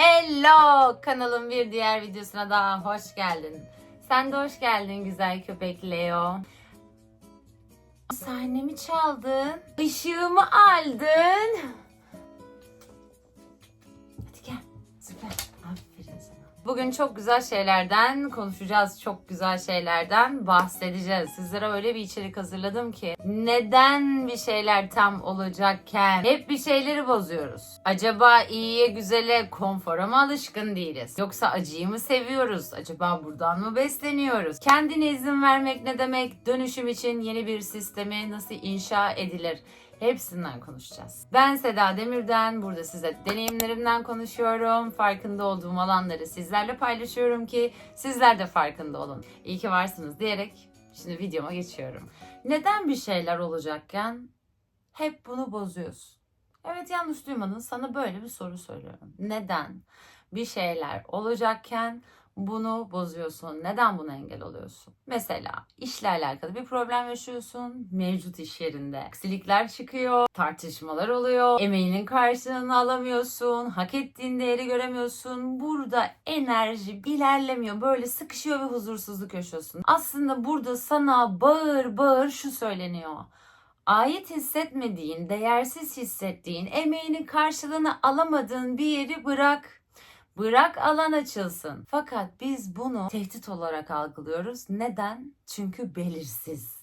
Hello kanalın bir diğer videosuna daha hoş geldin. Sen de hoş geldin güzel köpek Leo. Sahnemi çaldın. Işığımı aldın. Bugün çok güzel şeylerden konuşacağız. Çok güzel şeylerden bahsedeceğiz. Sizlere öyle bir içerik hazırladım ki neden bir şeyler tam olacakken hep bir şeyleri bozuyoruz? Acaba iyiye, güzele, konfora mı alışkın değiliz? Yoksa acıyı mı seviyoruz? Acaba buradan mı besleniyoruz? Kendine izin vermek ne demek? Dönüşüm için yeni bir sistemi nasıl inşa edilir? Hepsinden konuşacağız. Ben Seda Demir'den, burada size deneyimlerimden konuşuyorum. Farkında olduğum alanları sizlerle paylaşıyorum ki sizler de farkında olun. İyi ki varsınız diyerek şimdi videoma geçiyorum. Neden bir şeyler olacakken hep bunu bozuyorsun? Evet yanlış duymadın. Sana böyle bir soru söylüyorum. Neden bir şeyler olacakken bunu bozuyorsun? Neden buna engel oluyorsun? Mesela işle alakalı bir problem yaşıyorsun. Mevcut iş yerinde aksilikler çıkıyor, tartışmalar oluyor, emeğinin karşılığını alamıyorsun, hak ettiğin değeri göremiyorsun. Burada enerji ilerlemiyor. Böyle sıkışıyor ve huzursuzluk yaşıyorsun. Aslında burada sana bağır bağır şu söyleniyor ait hissetmediğin, değersiz hissettiğin, emeğinin karşılığını alamadığın bir yeri bırak. Bırak alan açılsın. Fakat biz bunu tehdit olarak algılıyoruz. Neden? Çünkü belirsiz.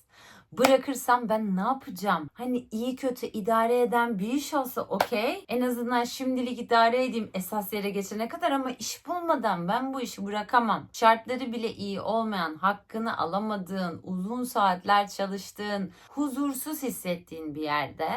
Bırakırsam ben ne yapacağım? Hani iyi kötü idare eden bir iş olsa okey. En azından şimdilik idare edeyim esas yere geçene kadar ama iş bulmadan ben bu işi bırakamam. Şartları bile iyi olmayan, hakkını alamadığın, uzun saatler çalıştığın, huzursuz hissettiğin bir yerde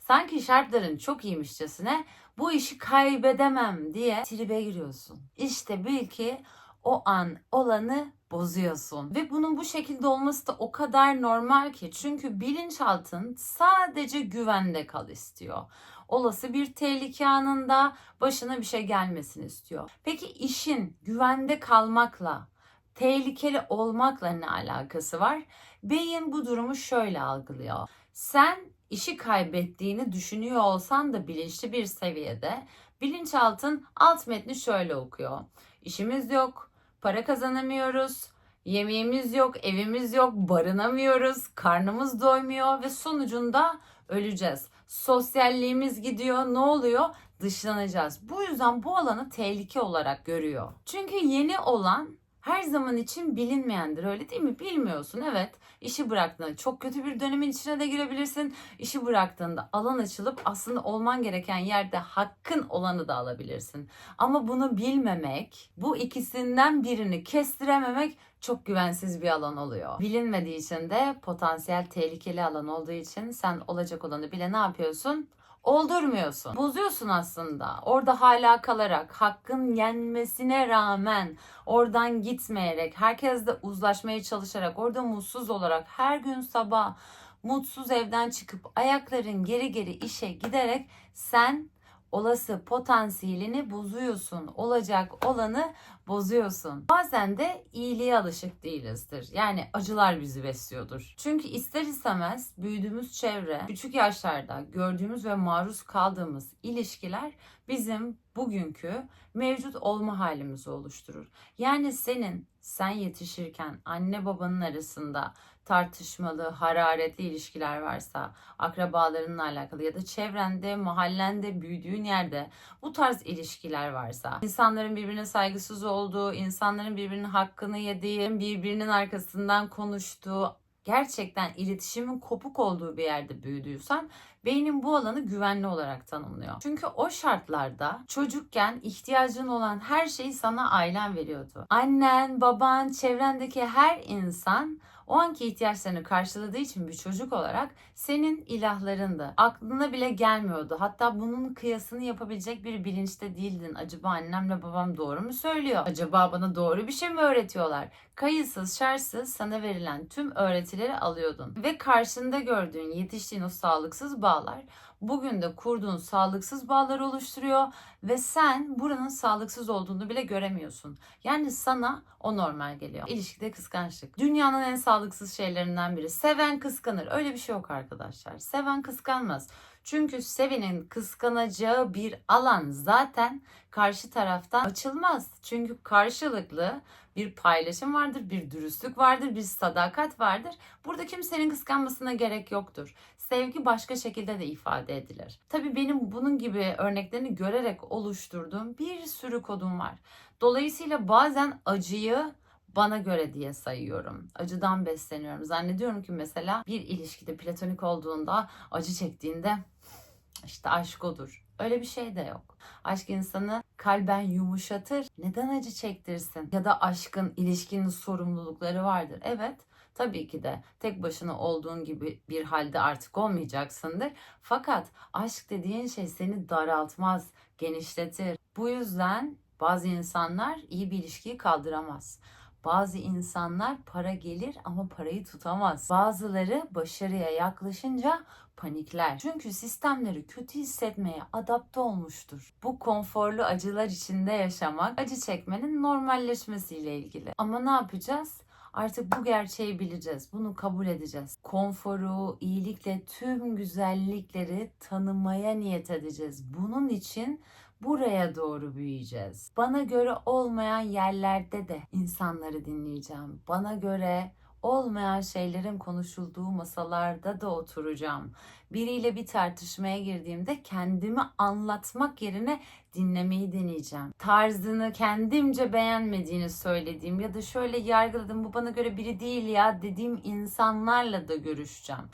sanki şartların çok iyiymişçesine bu işi kaybedemem diye tribe giriyorsun. İşte bil ki o an olanı bozuyorsun. Ve bunun bu şekilde olması da o kadar normal ki. Çünkü bilinçaltın sadece güvende kal istiyor. Olası bir tehlike anında başına bir şey gelmesini istiyor. Peki işin güvende kalmakla, tehlikeli olmakla ne alakası var? Beyin bu durumu şöyle algılıyor. Sen işi kaybettiğini düşünüyor olsan da bilinçli bir seviyede bilinçaltın alt metni şöyle okuyor. İşimiz yok, para kazanamıyoruz, yemeğimiz yok, evimiz yok, barınamıyoruz, karnımız doymuyor ve sonucunda öleceğiz. Sosyalliğimiz gidiyor. Ne oluyor? Dışlanacağız. Bu yüzden bu alanı tehlike olarak görüyor. Çünkü yeni olan her zaman için bilinmeyendir öyle değil mi? Bilmiyorsun evet. İşi bıraktığında çok kötü bir dönemin içine de girebilirsin. İşi bıraktığında alan açılıp aslında olman gereken yerde hakkın olanı da alabilirsin. Ama bunu bilmemek, bu ikisinden birini kestirememek çok güvensiz bir alan oluyor. Bilinmediği için de potansiyel tehlikeli alan olduğu için sen olacak olanı bile ne yapıyorsun? Oldurmuyorsun. Bozuyorsun aslında. Orada hala kalarak, hakkın yenmesine rağmen oradan gitmeyerek, herkesle uzlaşmaya çalışarak, orada mutsuz olarak her gün sabah mutsuz evden çıkıp ayakların geri geri işe giderek sen olası potansiyelini bozuyorsun. Olacak olanı bozuyorsun. Bazen de iyiliğe alışık değilizdir. Yani acılar bizi besliyordur. Çünkü ister istemez büyüdüğümüz çevre, küçük yaşlarda gördüğümüz ve maruz kaldığımız ilişkiler bizim bugünkü mevcut olma halimizi oluşturur. Yani senin sen yetişirken anne babanın arasında tartışmalı, hararetli ilişkiler varsa, akrabalarınla alakalı ya da çevrende, mahallende, büyüdüğün yerde bu tarz ilişkiler varsa, insanların birbirine saygısız olduğu, insanların birbirinin hakkını yediği, birbirinin arkasından konuştuğu, gerçekten iletişimin kopuk olduğu bir yerde büyüdüysen beynin bu alanı güvenli olarak tanımlıyor. Çünkü o şartlarda çocukken ihtiyacın olan her şeyi sana ailen veriyordu. Annen, baban, çevrendeki her insan o anki ihtiyaçlarını karşıladığı için bir çocuk olarak senin ilahlarındı. Aklına bile gelmiyordu. Hatta bunun kıyasını yapabilecek bir bilinçte değildin. Acaba annemle babam doğru mu söylüyor? Acaba bana doğru bir şey mi öğretiyorlar? Kayıtsız, şartsız sana verilen tüm öğretileri alıyordun. Ve karşında gördüğün, yetiştiğin o sağlıksız bağlar bugün de kurduğun sağlıksız bağlar oluşturuyor ve sen buranın sağlıksız olduğunu bile göremiyorsun. Yani sana o normal geliyor. İlişkide kıskançlık. Dünyanın en sağlıksız şeylerinden biri. Seven kıskanır. Öyle bir şey yok arkadaşlar. Seven kıskanmaz. Çünkü sevinin kıskanacağı bir alan zaten karşı taraftan açılmaz. Çünkü karşılıklı bir paylaşım vardır, bir dürüstlük vardır, bir sadakat vardır. Burada kimsenin kıskanmasına gerek yoktur. Sevgi başka şekilde de ifade edilir. Tabii benim bunun gibi örneklerini görerek oluşturduğum bir sürü kodum var. Dolayısıyla bazen acıyı bana göre diye sayıyorum. Acıdan besleniyorum. Zannediyorum ki mesela bir ilişkide platonik olduğunda, acı çektiğinde işte aşk odur. Öyle bir şey de yok. Aşk insanı kalben yumuşatır. Neden acı çektirsin? Ya da aşkın, ilişkinin sorumlulukları vardır. Evet, tabii ki de tek başına olduğun gibi bir halde artık olmayacaksındır. Fakat aşk dediğin şey seni daraltmaz, genişletir. Bu yüzden bazı insanlar iyi bir ilişkiyi kaldıramaz. Bazı insanlar para gelir ama parayı tutamaz. Bazıları başarıya yaklaşınca panikler. Çünkü sistemleri kötü hissetmeye adapte olmuştur. Bu konforlu acılar içinde yaşamak acı çekmenin normalleşmesiyle ilgili. Ama ne yapacağız? Artık bu gerçeği bileceğiz. Bunu kabul edeceğiz. Konforu, iyilikle tüm güzellikleri tanımaya niyet edeceğiz. Bunun için buraya doğru büyüyeceğiz. Bana göre olmayan yerlerde de insanları dinleyeceğim. Bana göre olmayan şeylerin konuşulduğu masalarda da oturacağım. Biriyle bir tartışmaya girdiğimde kendimi anlatmak yerine dinlemeyi deneyeceğim. Tarzını kendimce beğenmediğini söylediğim ya da şöyle yargıladım bu bana göre biri değil ya dediğim insanlarla da görüşeceğim.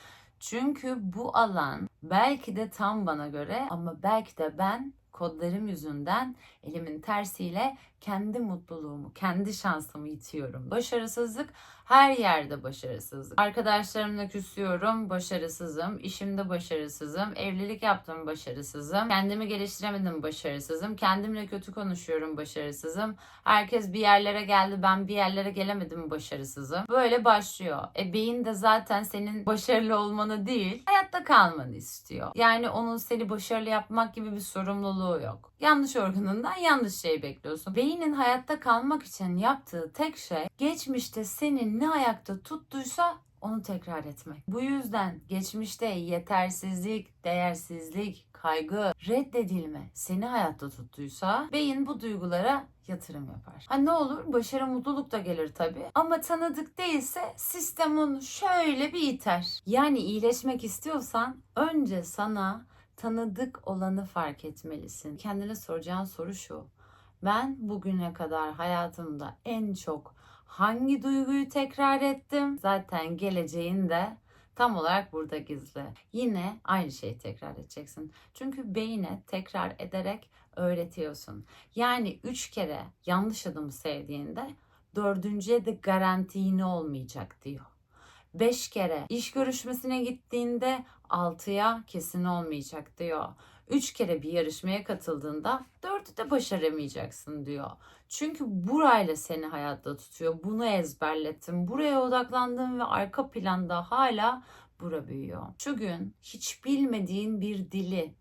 Çünkü bu alan belki de tam bana göre ama belki de ben kodlarım yüzünden elimin tersiyle kendi mutluluğumu, kendi şansımı itiyorum. Başarısızlık her yerde başarısızlık. Arkadaşlarımla küsüyorum, başarısızım. İşimde başarısızım. Evlilik yaptım, başarısızım. Kendimi geliştiremedim, başarısızım. Kendimle kötü konuşuyorum, başarısızım. Herkes bir yerlere geldi, ben bir yerlere gelemedim, başarısızım. Böyle başlıyor. E beyin de zaten senin başarılı olmanı değil, hayatta kalmanı istiyor. Yani onun seni başarılı yapmak gibi bir sorumluluğu yok. Yanlış organından yanlış şey bekliyorsun. Beynin hayatta kalmak için yaptığı tek şey geçmişte senin ne ayakta tuttuysa onu tekrar etmek. Bu yüzden geçmişte yetersizlik, değersizlik, kaygı, reddedilme seni hayatta tuttuysa beyin bu duygulara yatırım yapar. Ha ne olur? Başarı mutluluk da gelir tabii. Ama tanıdık değilse sistem onu şöyle bir iter. Yani iyileşmek istiyorsan önce sana tanıdık olanı fark etmelisin. Kendine soracağın soru şu. Ben bugüne kadar hayatımda en çok hangi duyguyu tekrar ettim? Zaten geleceğin de tam olarak burada gizli. Yine aynı şeyi tekrar edeceksin. Çünkü beyine tekrar ederek öğretiyorsun. Yani üç kere yanlış adımı sevdiğinde dördüncüye de garanti yine olmayacak diyor. Beş kere iş görüşmesine gittiğinde altıya kesin olmayacak diyor. Üç kere bir yarışmaya katıldığında dördü de başaramayacaksın diyor. Çünkü burayla seni hayatta tutuyor. Bunu ezberlettim. Buraya odaklandım ve arka planda hala bura büyüyor. Şu gün hiç bilmediğin bir dili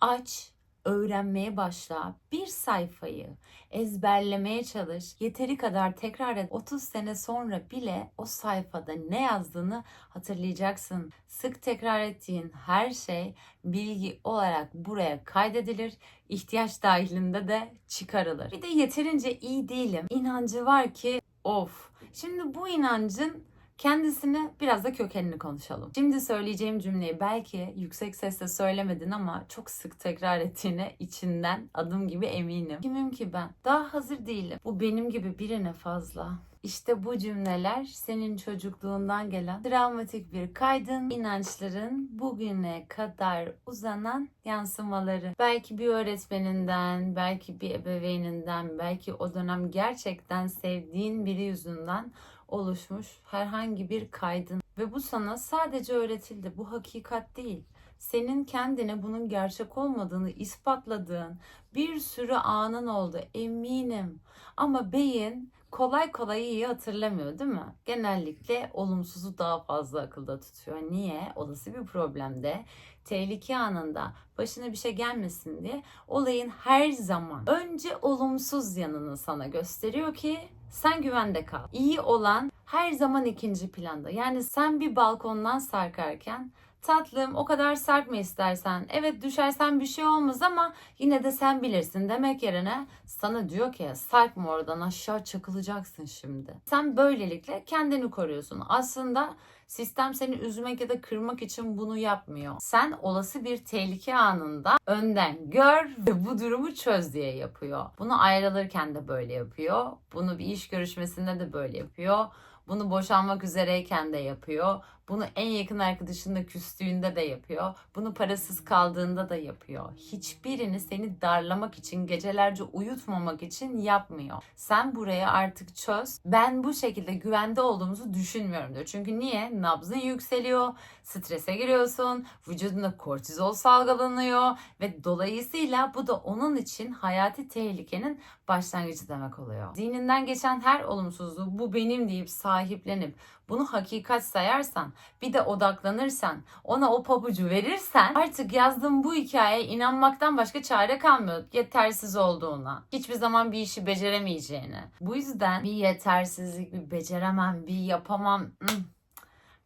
aç, öğrenmeye başla. Bir sayfayı ezberlemeye çalış. Yeteri kadar tekrar et. 30 sene sonra bile o sayfada ne yazdığını hatırlayacaksın. Sık tekrar ettiğin her şey bilgi olarak buraya kaydedilir. İhtiyaç dahilinde de çıkarılır. Bir de yeterince iyi değilim. İnancı var ki of. Şimdi bu inancın kendisini biraz da kökenini konuşalım. Şimdi söyleyeceğim cümleyi belki yüksek sesle söylemedin ama çok sık tekrar ettiğine içinden adım gibi eminim. Kimim ki ben? Daha hazır değilim. Bu benim gibi birine fazla. İşte bu cümleler senin çocukluğundan gelen travmatik bir kaydın, inançların bugüne kadar uzanan yansımaları. Belki bir öğretmeninden, belki bir ebeveyninden, belki o dönem gerçekten sevdiğin biri yüzünden oluşmuş herhangi bir kaydın ve bu sana sadece öğretildi. Bu hakikat değil. Senin kendine bunun gerçek olmadığını ispatladığın bir sürü anın oldu eminim. Ama beyin kolay kolay iyi hatırlamıyor değil mi? Genellikle olumsuzu daha fazla akılda tutuyor. Niye? Olası bir problemde tehlike anında başına bir şey gelmesin diye olayın her zaman önce olumsuz yanını sana gösteriyor ki sen güvende kal. İyi olan her zaman ikinci planda. Yani sen bir balkondan sarkarken Tatlım o kadar sert mi istersen? Evet düşersen bir şey olmaz ama yine de sen bilirsin demek yerine sana diyor ki sarkma oradan aşağı çakılacaksın şimdi. Sen böylelikle kendini koruyorsun. Aslında sistem seni üzmek ya da kırmak için bunu yapmıyor. Sen olası bir tehlike anında önden gör ve bu durumu çöz diye yapıyor. Bunu ayrılırken de böyle yapıyor. Bunu bir iş görüşmesinde de böyle yapıyor. Bunu boşanmak üzereyken de yapıyor. Bunu en yakın arkadaşınla küstüğünde de yapıyor. Bunu parasız kaldığında da yapıyor. Hiçbirini seni darlamak için, gecelerce uyutmamak için yapmıyor. Sen buraya artık çöz. Ben bu şekilde güvende olduğumuzu düşünmüyorum diyor. Çünkü niye? Nabzın yükseliyor, strese giriyorsun, vücudunda kortizol salgılanıyor ve dolayısıyla bu da onun için hayati tehlikenin başlangıcı demek oluyor. Zihninden geçen her olumsuzluğu bu benim deyip sahiplenip bunu hakikat sayarsan, bir de odaklanırsan, ona o pabucu verirsen artık yazdığım bu hikayeye inanmaktan başka çare kalmıyor. Yetersiz olduğuna, hiçbir zaman bir işi beceremeyeceğine. Bu yüzden bir yetersizlik, bir beceremem, bir yapamam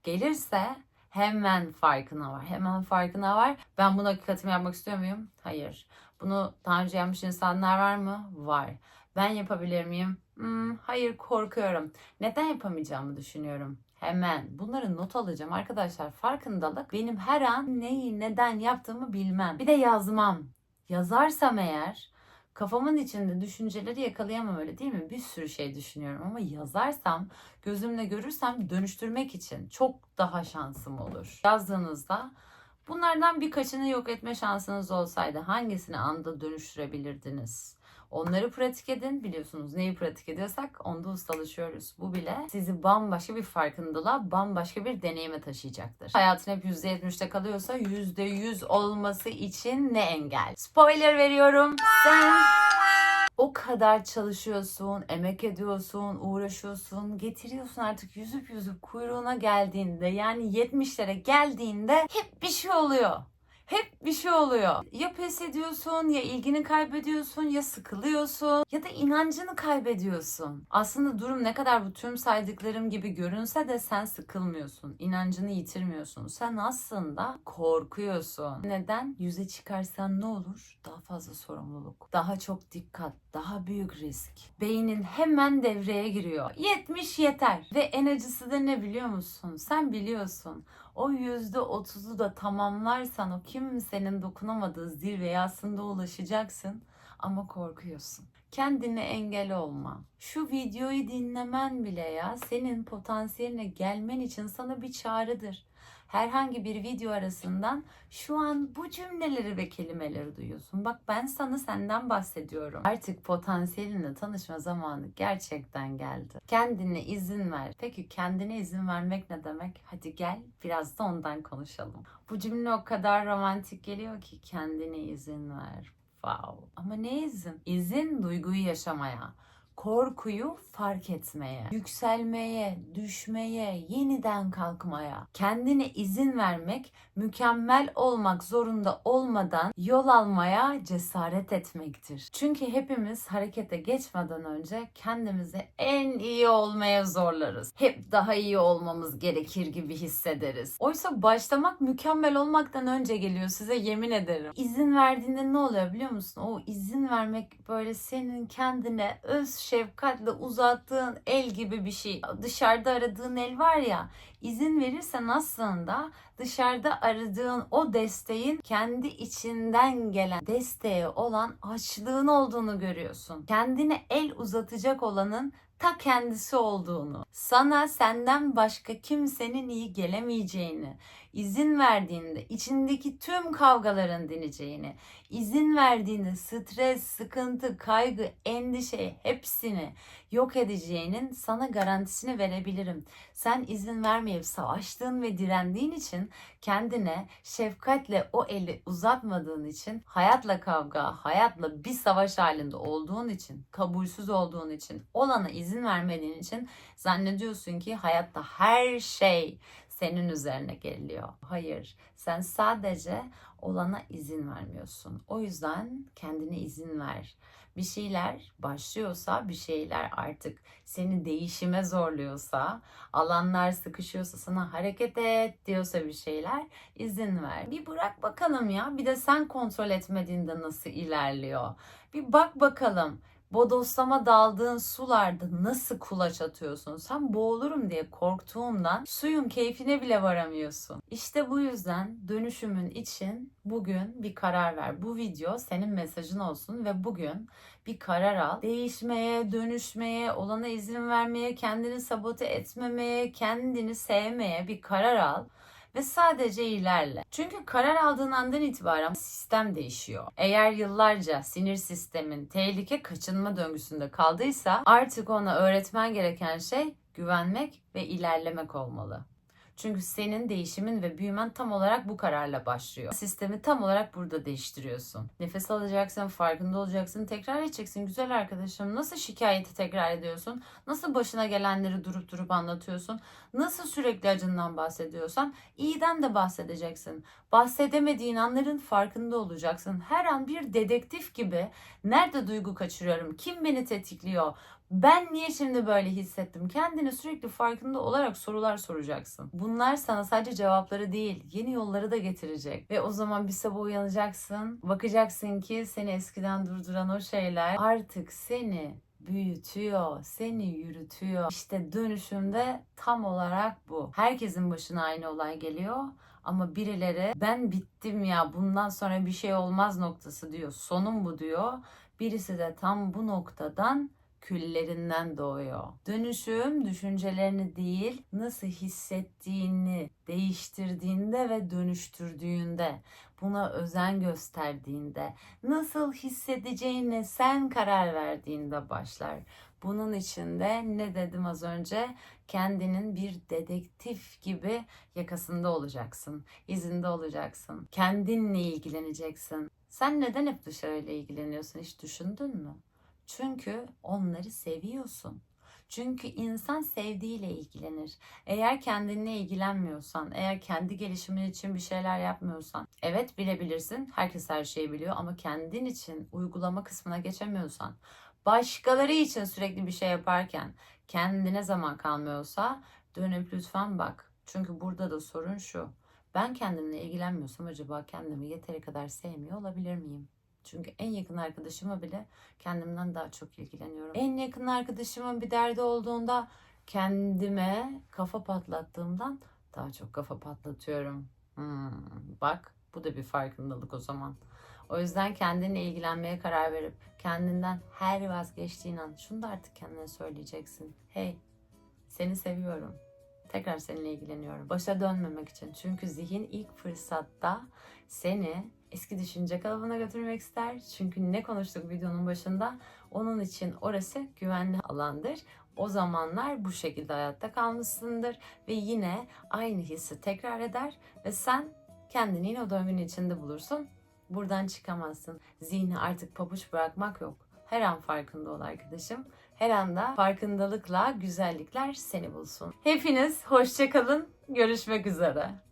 gelirse hemen farkına var. Hemen farkına var. Ben bunu hakikatimi yapmak istiyor muyum? Hayır. Bunu daha önce yapmış insanlar var mı? Var. Ben yapabilir miyim? Hmm, hayır korkuyorum. Neden yapamayacağımı düşünüyorum. Hemen bunları not alacağım arkadaşlar. Farkındalık benim her an neyi neden yaptığımı bilmem. Bir de yazmam. Yazarsam eğer kafamın içinde düşünceleri yakalayamam öyle değil mi? Bir sürü şey düşünüyorum ama yazarsam gözümle görürsem dönüştürmek için çok daha şansım olur. Yazdığınızda bunlardan birkaçını yok etme şansınız olsaydı hangisini anda dönüştürebilirdiniz? Onları pratik edin. Biliyorsunuz neyi pratik ediyorsak onda ustalaşıyoruz. Bu bile sizi bambaşka bir farkındalığa, bambaşka bir deneyime taşıyacaktır. Hayatın hep %70'te kalıyorsa %100 olması için ne engel? Spoiler veriyorum. Sen o kadar çalışıyorsun, emek ediyorsun, uğraşıyorsun, getiriyorsun artık yüzüp yüzüp kuyruğuna geldiğinde yani 70'lere geldiğinde hep bir şey oluyor. Hep bir şey oluyor. Ya pes ediyorsun, ya ilgini kaybediyorsun, ya sıkılıyorsun, ya da inancını kaybediyorsun. Aslında durum ne kadar bu tüm saydıklarım gibi görünse de sen sıkılmıyorsun. inancını yitirmiyorsun. Sen aslında korkuyorsun. Neden? Yüze çıkarsan ne olur? Daha fazla sorumluluk, daha çok dikkat, daha büyük risk. Beynin hemen devreye giriyor. 70 yeter. Ve en acısı da ne biliyor musun? Sen biliyorsun. O yüzde otuzu da tamamlarsan o kimsenin dokunamadığı zirveye aslında ulaşacaksın ama korkuyorsun. Kendine engel olma. Şu videoyu dinlemen bile ya senin potansiyeline gelmen için sana bir çağrıdır. Herhangi bir video arasından şu an bu cümleleri ve kelimeleri duyuyorsun. Bak ben sana senden bahsediyorum. Artık potansiyelinle tanışma zamanı gerçekten geldi. Kendine izin ver. Peki kendine izin vermek ne demek? Hadi gel biraz da ondan konuşalım. Bu cümle o kadar romantik geliyor ki kendine izin ver. Wow. Ama ne izin? İzin duyguyu yaşamaya, korkuyu fark etmeye, yükselmeye, düşmeye, yeniden kalkmaya. Kendine izin vermek, mükemmel olmak zorunda olmadan yol almaya cesaret etmektir. Çünkü hepimiz harekete geçmeden önce kendimizi en iyi olmaya zorlarız. Hep daha iyi olmamız gerekir gibi hissederiz. Oysa başlamak mükemmel olmaktan önce geliyor size yemin ederim. İzin verdiğinde ne oluyor biliyor musun? O izin vermek böyle senin kendine öz şefkatle uzattığın el gibi bir şey. Dışarıda aradığın el var ya izin verirsen aslında dışarıda aradığın o desteğin kendi içinden gelen desteğe olan açlığın olduğunu görüyorsun. Kendine el uzatacak olanın ta kendisi olduğunu, sana senden başka kimsenin iyi gelemeyeceğini, izin verdiğinde içindeki tüm kavgaların dineceğini, izin verdiğinde stres, sıkıntı, kaygı, endişe hepsini yok edeceğinin sana garantisini verebilirim. Sen izin vermeyip savaştığın ve direndiğin için kendine şefkatle o eli uzatmadığın için hayatla kavga, hayatla bir savaş halinde olduğun için, kabulsüz olduğun için, olana izin vermediğin için zannediyorsun ki hayatta her şey senin üzerine geliyor. Hayır, sen sadece olana izin vermiyorsun. O yüzden kendine izin ver. Bir şeyler başlıyorsa, bir şeyler artık seni değişime zorluyorsa, alanlar sıkışıyorsa, sana hareket et diyorsa bir şeyler izin ver. Bir bırak bakalım ya. Bir de sen kontrol etmediğinde nasıl ilerliyor. Bir bak bakalım. Bodoslama daldığın sularda nasıl kulaç atıyorsun? Sen boğulurum diye korktuğundan suyun keyfine bile varamıyorsun. İşte bu yüzden dönüşümün için bugün bir karar ver. Bu video senin mesajın olsun ve bugün bir karar al. Değişmeye, dönüşmeye, olana izin vermeye, kendini sabote etmemeye, kendini sevmeye bir karar al ve sadece ilerle. Çünkü karar aldığın andan itibaren sistem değişiyor. Eğer yıllarca sinir sistemin tehlike kaçınma döngüsünde kaldıysa artık ona öğretmen gereken şey güvenmek ve ilerlemek olmalı. Çünkü senin değişimin ve büyümen tam olarak bu kararla başlıyor. Sistemi tam olarak burada değiştiriyorsun. Nefes alacaksın, farkında olacaksın, tekrar edeceksin. Güzel arkadaşım nasıl şikayeti tekrar ediyorsun? Nasıl başına gelenleri durup durup anlatıyorsun? Nasıl sürekli acından bahsediyorsan iyiden de bahsedeceksin. Bahsedemediğin anların farkında olacaksın. Her an bir dedektif gibi nerede duygu kaçırıyorum? Kim beni tetikliyor? Ben niye şimdi böyle hissettim? Kendine sürekli farkında olarak sorular soracaksın. Bunlar sana sadece cevapları değil, yeni yolları da getirecek. Ve o zaman bir sabah uyanacaksın, bakacaksın ki seni eskiden durduran o şeyler artık seni büyütüyor, seni yürütüyor. İşte dönüşümde tam olarak bu. Herkesin başına aynı olay geliyor. Ama birileri ben bittim ya bundan sonra bir şey olmaz noktası diyor. Sonum bu diyor. Birisi de tam bu noktadan küllerinden doğuyor. Dönüşüm düşüncelerini değil, nasıl hissettiğini değiştirdiğinde ve dönüştürdüğünde, buna özen gösterdiğinde, nasıl hissedeceğine sen karar verdiğinde başlar. Bunun için de ne dedim az önce? Kendinin bir dedektif gibi yakasında olacaksın, izinde olacaksın. Kendinle ilgileneceksin. Sen neden hep dışarıyla ilgileniyorsun hiç düşündün mü? Çünkü onları seviyorsun. Çünkü insan sevdiğiyle ilgilenir. Eğer kendinle ilgilenmiyorsan, eğer kendi gelişimin için bir şeyler yapmıyorsan, evet bilebilirsin, herkes her şeyi biliyor ama kendin için uygulama kısmına geçemiyorsan, başkaları için sürekli bir şey yaparken kendine zaman kalmıyorsa dönüp lütfen bak. Çünkü burada da sorun şu. Ben kendimle ilgilenmiyorsam acaba kendimi yeteri kadar sevmiyor olabilir miyim? Çünkü en yakın arkadaşıma bile kendimden daha çok ilgileniyorum. En yakın arkadaşımın bir derdi olduğunda kendime kafa patlattığımdan daha çok kafa patlatıyorum. Hmm, bak bu da bir farkındalık o zaman. O yüzden kendinle ilgilenmeye karar verip kendinden her vazgeçtiğin an şunu da artık kendine söyleyeceksin. Hey seni seviyorum. Tekrar seninle ilgileniyorum. Başa dönmemek için. Çünkü zihin ilk fırsatta seni eski düşünce kalıbına götürmek ister. Çünkü ne konuştuk videonun başında? Onun için orası güvenli alandır. O zamanlar bu şekilde hayatta kalmışsındır ve yine aynı hissi tekrar eder ve sen kendini yine o döngünün içinde bulursun. Buradan çıkamazsın. Zihni artık pabuç bırakmak yok. Her an farkında ol arkadaşım. Her anda farkındalıkla güzellikler seni bulsun. Hepiniz hoşçakalın. Görüşmek üzere.